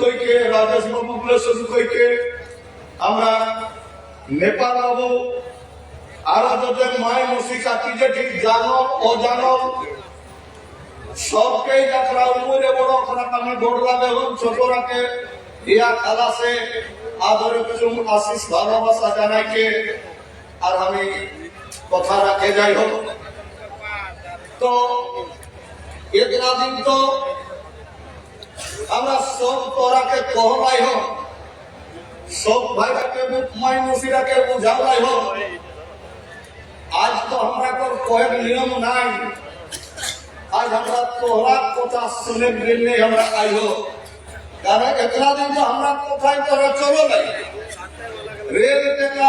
কইকে রাজেশ বাবুগুলো শুরু কইকে আমরা নেপাল বাবু আরও যাদের মায় মসি কাকি যে ঠিক জানো অজানো সবকেই দেখরা উমরে বড় খারাপ আমি দৌড়লা বেগুন ছোটরাকে ইয়া খালাসে আদরে চুম আশিস ভালোবাসা জানাইকে। আর আমি কথা রাখে, যাই হোক। তো একদিন দিন তো আমরা সব তোরাকে কহলাই হোক। সব ভাইরাকে মাই মসিরাকে বুঝালাই হোক। আজ তো আমরা কোন কয়েক নিয়ম নাই। আজ আমরা তোহরা কথা শুনে মিললে আমরা আইও কারণ এতনা দিন তো আমরা কোথায় তোরা চলো নাই রেল টেকা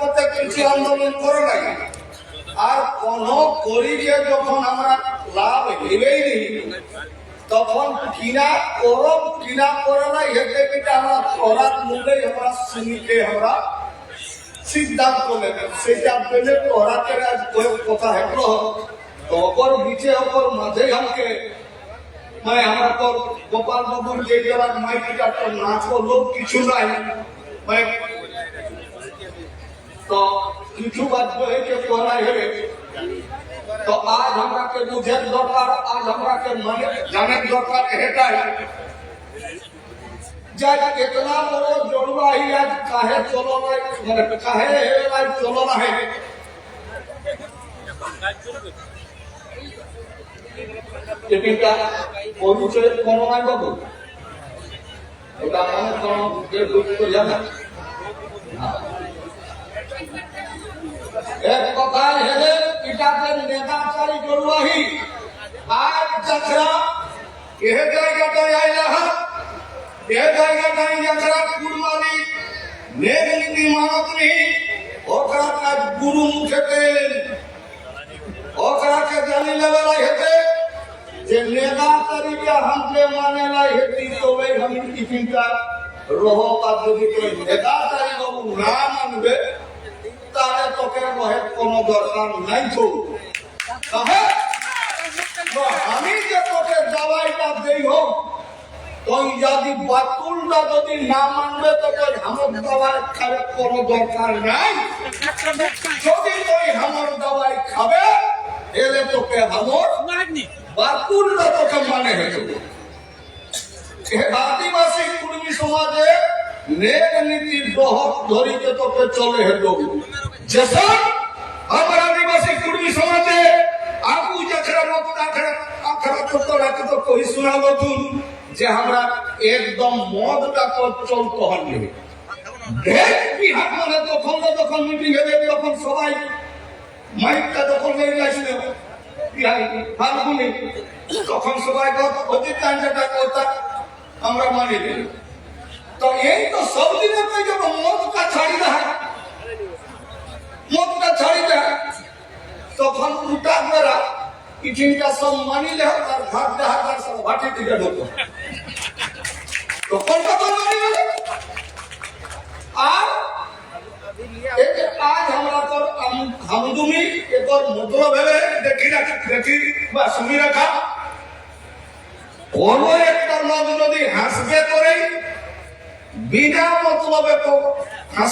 করতে কিছু আন্দোলন করো নাই। আর কোন করিকে যখন আমরা লাভ হেবেই নি তখন কিনা করব কিনা করে নাই হেতে কিনা আমরা তোরার মূল্যে আমরা শুনিকে আমরা সিদ্ধান্ত নেবেন সেটা পেলে কয়েক কথা হেঁটলো অপর নিচে অপর মাঝে আমাকে মানে আমরা তো গোপাল বাবুর যে জেলার মাইকিটা নাচ লোক কিছু নাই। তো কিছু বাদ হয়েছে করাই হবে তো আজ আমাকে বুঝের দরকার আজ আমাকে মনে জানার দরকার এটাই। মানে এক কথায় পিতাকে নেতাচারী জড়ুয়াহি আর যাত্রা, এ জায়গাটায় আইলা এ জায়গাটায় যাত্রা কুরবানি নেগ নীতি মানত নেই। ওকরা কাজ গুরু মুখেতে ওকরাকে জানি লেবেলাই হেতে যে নেতা তারিখে হামকে মানে লাই হেতি তবে আমি টিফিনটা রহ আর যদি কেউ নেতা তারিখ বাবু না মানবে তোকে রহে কোনো দরকার নাই তো আমি যে তোকে দাওয়াইটা দেই হোক তুই যদি বাতুলটা যদি না মানবে তো তোর আমার দাওয়াই খাবে কোনো দরকার নাই যদি তুই আমার দাওয়াই খাবে এলে তোকে আমার বাতুলটা তোকে মানে হতো আদিবাসী কুর্মী সমাজে নেক নীতির দহক ধরিতে তোকে চলে হেতো যেসব আমার আদিবাসী কুর্মী সমাজে আগু যাখরা মত আখড়া আখড়া তো তোরাকে তো কই শোনাবো তুই যে আমরা একদম মদটা চলতে হবে ঢেক বিহার মানে তখন না যখন মিটিং হবে, তখন সবাই মাইকটা যখন লেগে গেছিল ফাল্গুনি তখন সবাই যেটা কথা আমরা মানি তো এই তো সব দিনের যখন মদটা ছাড়ি দেয় মদটা ছাড়ি দেয় তখন উল্টা মেরা ইঠিনটা সব মানিলে ঘাট দেহা তার সব ভাটি দিকে ঢুকো। তখন তখন মানিলে আর আজ আমরা তোর হামদুমি এরপর মতলব ভেবে দেখি রাখি দেখি বা শুনি রাখা কোন একটা লোক যদি হাসবে করে বিনা মতলবে তো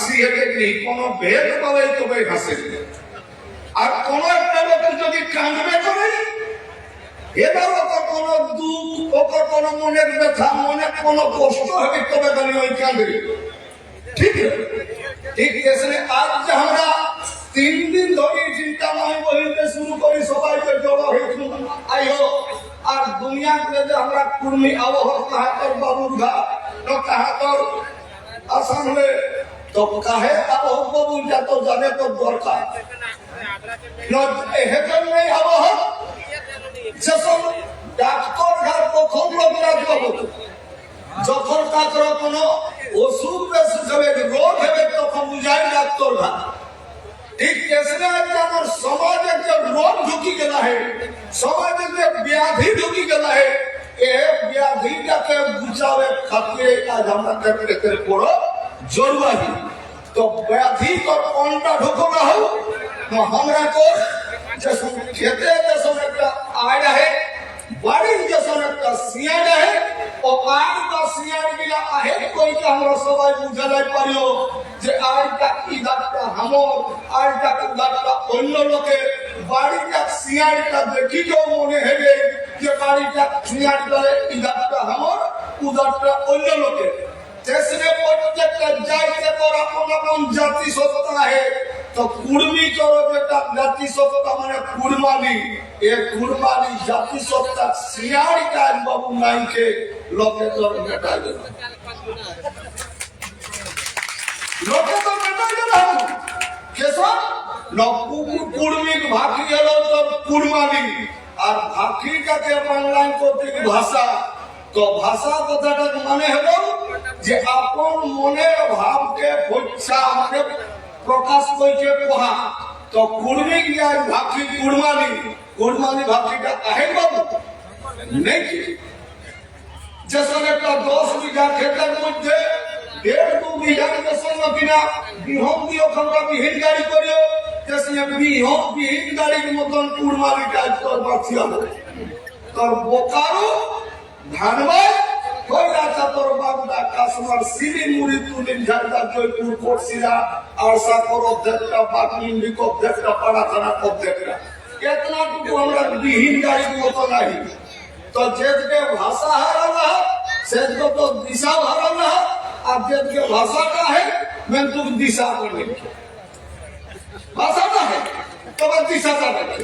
নেই কোনো ভেদ পাবে তবে হাসে আর কোন একটা লোকের যদি কাঁদবে করে এবার ওকে কোনো দুঃখ ওকে কোনো মনের ব্যথা মনে কোনো কষ্ট হবে তবে খালি ওই কাঁদবে ঠিক ঠিক আছে আজ যে আমরা তিন দিন ধরে চিন্তা নয় বলিতে শুরু করি, সবাইকে জড়ো হয়েছিল আইও আর দুনিয়াতে যে আমরা কুর্মি হয়ে তো কাহে আবহাওয়া বাবুর যা তো জানে তো দরকার। নেই আবহাওয়া যেসব ডাক্তার ঘাট কখন লোকরা যাব যখন কাকর কোনো অসুখ বেশি হবে রোগ হবে, তখন বুঝাই ডাক্তার না ঠিক কেসরে আমার সমাজে যে রোগ ঢুকি গেলা হে, সমাজে যে ব্যাধি ঢুকি গেলা হে, এ ব্যাধিটাকে বুঝাবে খাতিরে কাজ আমরা করতে জরুরি। তো ব্যাধি তো কোনটা ঢুকো না হোক তো আমরা তো যে সব খেতে যে সব একটা আয় রহে, বাড়ির যে সব একটা সিয়া রহে অকার বা সিয়ার গিলা আহেদ কইকে আমরা সবাই বুঝালাই পারিও যে আইটা ইদারটা হামর আইটা উদারটা অন্য লোকে। বাড়িটা সিয়ারটা দেখিলেও মনে হবে যে বাড়িটা সিয়ারটা ইদারটা হামর উদারটা অন্য লোকে তেসরে প্রত্যেকটা যাইতে তোর আপন আপন জাতি সত্তা হে। তো কুর্মি করো যেটা জাতি সত্তা মানে কুরবানি এ কুরবানি জাতি সত্তা সিয়ারি কাজ বাবু নাইকে লোকে তোর মেটাই দেবে। লোকে তো মেটাই দেবে কেসব কুর্মিক ভাকি হলো তোর কুরবানি আর ভাকিটাকে বাংলায় করতে ভাষা? তো ভাষা কথাটা মানে হলো যে আপন মনের ভাবকে পৈসা মানে প্রকাশ করছে কোহা তো কুর্মিক যায় ভাকি কুরবানি কুরবানি ভাকিটা আহে বাবু? নেই? যেসব একটা দশ বিঘা ক্ষেতের মধ্যে দেড় দু বিঘা সঙ্গ কিনা বিহন দিয়ে ওখানটা বিহীন গাড়ি করিও তেসনে বিহন বিহীন গাড়ির মতন কুরবানি কাজ তোর বাঁচি তোর বোকারো ধানবাদ কইরাটা তোর বাগদা কাসমার সিলি মুড়ি তুলিন ঝাড়দা জয়পুর কোটসিরা আরসা কর অধ্যক্ষটা বাগমিন্ডি অধ্যক্ষটা পাড়া থানা অধ্যক্ষটা এতনাটুকু আমরা বিহীন গাড়ির মতো নাই তো যেদিকে ভাষা হারানা সেদিকে তো দিশা হারানা আর যেদিকে ভাষাটা है मैं तुम दिशा को लेके ভাষাটা है তোমার দিশাটা দেখে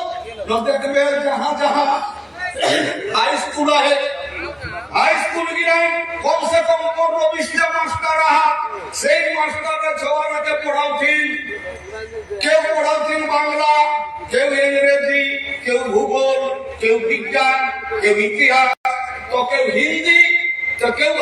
न देखबे जहाँ जहाँ हाई स्कूल है हाई स्कूल की नहीं कम से कम पंद्रह बीसटा मास्टर रहा সেই মাস্টাররা ছোয়ারাকে পড়াউছেন কেউ পড়াউছেন বাংলা কেউ ইংরেজি কেউ ভূগোল কেউ বিজ্ঞান কেউ ইতিহাস তো কেউ হিন্দি তো কেউ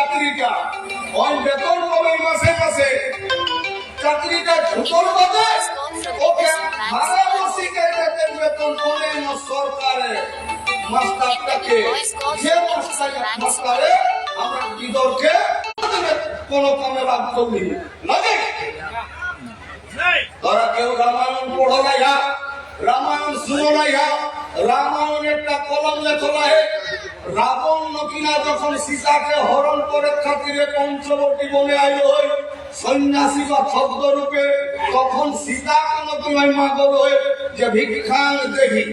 চাকরিটা ওই বেতন পাবে মাসে মাসে। চাকরিটা ঢুকল বাদে ওকে ভাড়া বসিকে বেতন না সরকারে। মাস্টারটাকে যে মাস্টার মাস্টারে আমরা বিদরকে কোন কামে লাভ করলি লাগে? তোরা কেউ রামায়ণ পড়ো না রামায়ণ শুনো না রামায়ণ একটা কলম লেখো না রাবণ নকিনা যখন সীতাকে হরণ করে খাতিরে পঞ্চবটি বনে আইলো সন্ন্যাসী বা ছদ্ম রূপে তখন সীতা কেন তুমি মা হয়ে যে ভিক্ষাং দেহি।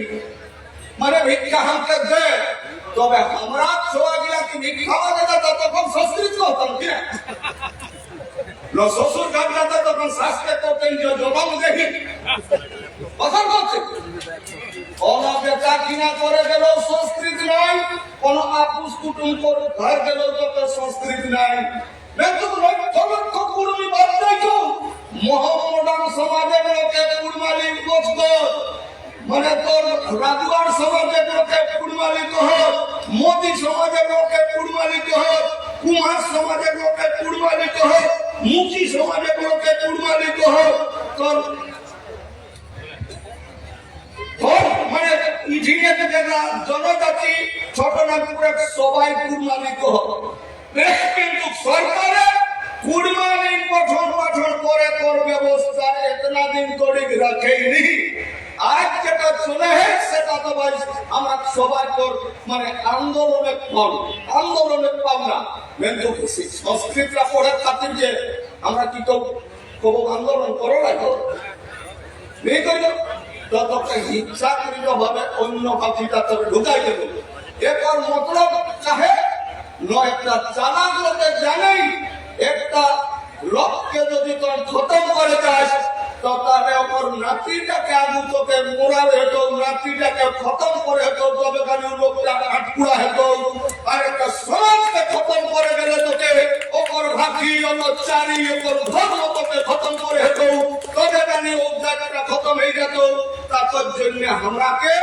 মানে ভিক্ষা হামকে দে। তবে আমরা ছোয়া গিলা কি ভিক্ষা মানে তখন সংস্কৃত হতাম কি? শ্বশুর কাকরাতে তখন শাস্তে করতেন যে জবাব দেখি কথা বলছে? ওনাকে চাকরিনা করে গেল সংস্কৃতি নাই কোন আপুস কুটুম করে ঘর গেল তো সংস্কৃতি নাই। লক্ষ লক্ষ কুর্মী বাদ তো মোহাম্মদান সমাজের লোকে কুরমালি বসত মানে তোর রাজুয়ার সমাজের লোকে কুরমালি কহ মোদি সমাজের লোকে কুরমালি কহ কুমার সমাজের লোকে কুরমালি কহ মুচি সমাজের লোকে কুরমালি কহ তোর তোর ইঠিনেতে যেটা জনজাতি ছোট নাগপুরে সবাই কুরমালি কহ কিন্তু সরকারে কুরবানি পঠন পাঠন করে তোর ব্যবস্থা এতনা দিন করে রাখেনি আজ যেটা চলে সেটা তো ভাই আমরা সবাই তোর মানে আন্দোলনে ফল। আন্দোলনে পাব না কিন্তু সংস্কৃতটা পড়ে খাতির যে আমরা কি তো কব আন্দোলন করো না তো? ততটা ইচ্ছাকৃত ভাবে অন্য পাখিটা তোর ঢুকাই দেবে। এরপর মতলব চাহে ন একটা চালাক লোকে জানেই, একটা লোককে যদি তোর খতম করে চাস তো তাহলে ওর নাতিটাকে আলু তোকে মোড়ার হেতো নাতিটাকে খতম করে হেতো তবে খালি লোকটা আটকুড়া হেতো। আর একটা সমাজকে খতম করে গেলে তোকে অত চারি একর ধর্ম তোকে খতম করে হেত। তবে জানি ও জায়গাটা খতম হয়ে যেত। তার জন্য আমরাকে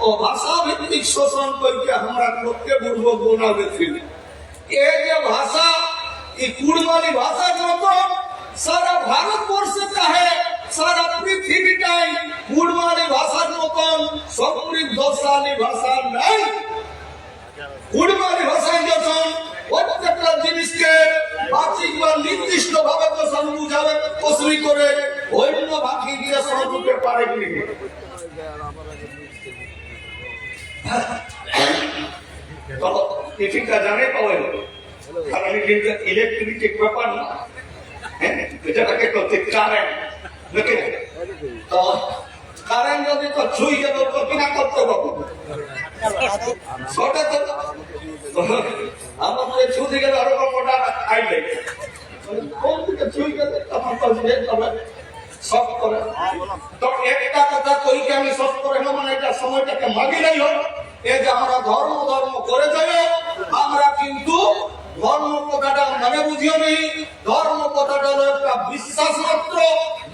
ও ভাষা ভিত্তিক শোষণ করকে আমরা করতে বলব গোনা বেছিল এই যে ভাষা, এই কুড়মালি ভাষার মতো সারা ভারতবর্ষে চাহে সারা পৃথিবীটাই কুড়মালি ভাষার মতন সমৃদ্ধশালী ভাষা নাই। কুড়মালি ভাষায় যখন প্রত্যেকটা জিনিসকে বাচিক বা নির্দিষ্ট ভাবে যখন বুঝাবে প্রশ্রী করে অন্য বাকি দিয়ে সহযোগে পারে কি? টিফিনটা জানে পাওয়া কারণ কিন্তু ইলেকট্রিক ব্যাপার না এটাকে করতে কারেন্ট তো কারেন্ট যদি তো ছুঁই গেল গেলে আরও কটা আইলে কোন দিকে গেলে তখন তো একটা কথা কইকে আমি সব করে? না মানে এটা সময়টাকে মাগি নাই হোক। এ যে আমরা ধর্ম ধর্ম করে যাই আমরা কিন্তু ধর্ম কথাটা মানে বুঝিও নেই ধর্ম কথাটা হলো একটা বিশ্বাস মাত্র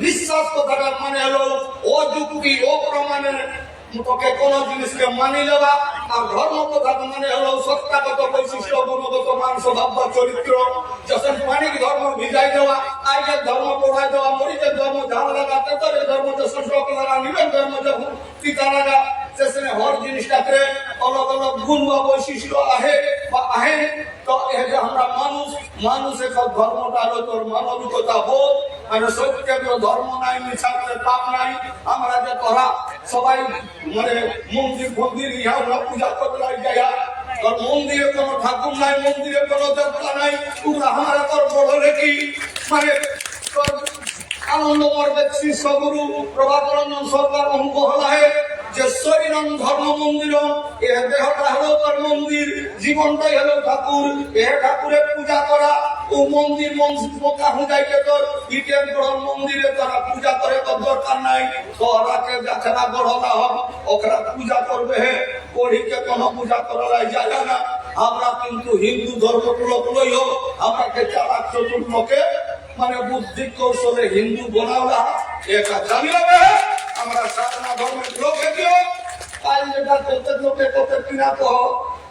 বিশ্বাস কথাটা মানে হলো অযুক্তি, অপ্রমাণের তোকে কোন জিনিসকে মানি নেওয়া আর ধর্ম কথা মানে হলো সত্তাগত বৈশিষ্ট্য, গুণগত মান, স্বভাব চরিত্র। যখন পানিক ধর্ম ভিজাই দেওয়া, আইনের ধর্ম পড়াই দেওয়া, মরিচের ধর্ম ঝাল লাগা তেতরের ধর্ম যখন শোক লাগা, নিবেন ধর্ম যখন টিকা লাগা সেখানে হর জিনিসটাকে অলগ অলগ গুণ বা বৈশিষ্ট্য আহে বা আহে, তো এই যে আমরা মানুষ মানুষের সব ধর্মটা হলো তোর মানবিকতা বোধ। মানে সত্যের ধর্ম নাই মিশাতে পাপ নাই। আমরা যে তোরা সবাই মানে মন্দির ফন্দির, ইহা পূজা করতে জায়গা মন্দিরে কোনো ঠাকুর নাই, মন্দিরে কোনো দেবতা নাই তোমরা আমরা তোর বড় রেখি। মানে তোর আনন্দ মর্বে শিষ্যগুরু প্রভাকরঞ্জন সরকার অঙ্ক হলাহে যে শরীরম ধর্ম মন্দির, এ দেহটা হলো তোর মন্দির, জীবনটাই হলো ঠাকুর, এ ঠাকুরের পূজা করা। মন্দির মন্দির পোকা হুজাইকে তোর? ইটের গড় মন্দিরে তারা পূজা করে তোর দরকার নাই। তোরাকে যাছাড়া গড়লা হোক ওকরা পূজা করবে হে। পড়িকে কোনো পূজা করা যায় না। আমরা কিন্তু হিন্দু ধর্ম লোক লই হোক। আমাকে চালাক চতুর্মকে মানে বুদ্ধি কৌশলে হিন্দু বনাওলা এটা জানি হবে আমরা সাধনা ধর্মের লোক হেতিও কাল যেটা প্রত্যেক লোকে প্রত্যেক কিনা তো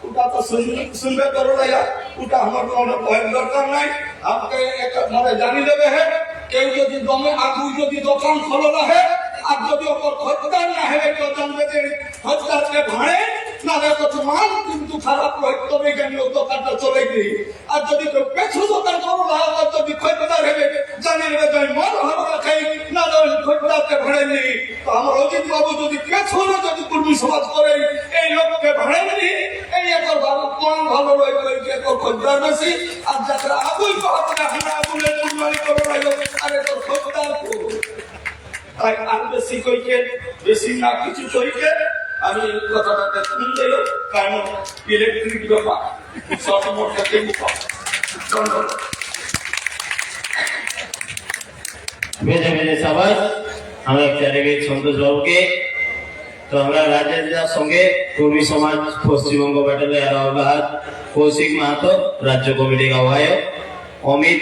ওটা তো শুন- শুনবে করো না। ওটা আমার কোনো ভয়ের দরকার নাই। আমাকে একটা মানে জানি দেবে হে, কেউ যদি দমে আগু যদি দোকান খোলো না হে, আর যদি ওপর খদ্দার না হে, কেউ জানবে যে খদ্দারকে ভাড়ে না দেখো তোমার কিন্তু খারাপ রহিত তবে কেন দোকানটা চলে গিয়ে। আর যদি পেছু দোকান করো না আর যদি খদ্দার হেবে জানি আমি মন ভালো রাখাই না ধরেন খদ্দারকে ভাড়ে নি তো আমার অজিত বাবু যদি পেছনে যদি কর্মী সমাজ করে, এই লোককে ভাড়ে নি এই একর ভালো মন ভালো রইবে একর খদ্দার বেশি, আর যারা আগুই পাহাড় হানা আগুনের কুরবানি করে রইল আর একর খদ্দার। তাই আর বেশি কইকে, বেশি না কিছু কইকে আমি কথাটাকে শুনতে কারণ ইলেকট্রিক ব্যাপার সব মোটে দেখব ধন্যবাদ বেঁধে বেঁধে সবাই আমরা চলে গেছি সন্তোষ বাবুকে তো আমরা রাজেন্দ্রার সঙ্গে কর্মী সমাজ, পশ্চিমবঙ্গ ব্যাটালিয়ার কৌশিক মাহাতো, রাজ্য কমিটির আহ্বায়ক, অমিত